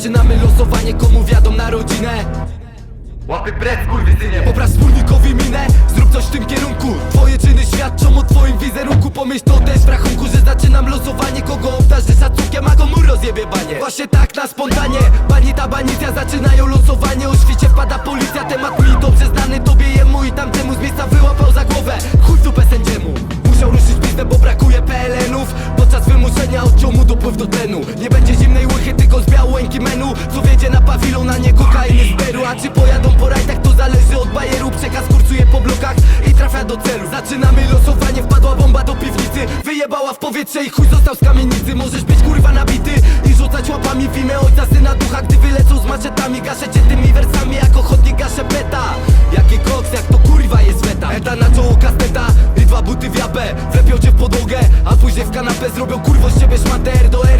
zaczynamy losowanie Komu wiadą na rodzinę. Łapy precz, kurwysynie Popraw wspólnikowi minę, zrób coś w tym kierunku. Twoje czyny świadczą o twoim wizerunku. Pomyśl to też w rachunku, że zaczynam losowanie. Kogo obdarzy szacunkiem, a komu rozjebie banie Właśnie tak na spontanie, bani ta banicja Zaczynają losowanie, o świcie wpada policja. Temat mi dobrze znany, tobie jemu i tamtemu Z miejsca wyłapał za głowę, chuj dupę sędziemu. Musiał ruszyć biznes, bo brakuje PLN-ów. Podczas wymuszenia odciomu dopływ do tlenu. Nie będzie zimnej wiedzie na pawilon, a nie kokainy z Peru. A czy pojadą po rajdach, to zależy od bajeru Przekaz kursuje po blokach i trafia do celu. Zaczynamy losowanie, wpadła bomba do piwnicy. Wyjebała w powietrze i chuj został z kamienicy. Możesz być kurwa nabity i rzucać łapami w imię ojca, syna, ducha. Gdy wylecą z maczetami, gaszę cię tymi wersami. Jak ochotnik gaszę peta. Jaki koks, jak to kurwa jest weta. Eta na czoło kasteta i dwa buty w japę. Wlepią cię w podłogę, a później w kanapę Zrobią kurwo z ciebie do RWWR Jak szukasz rozrywki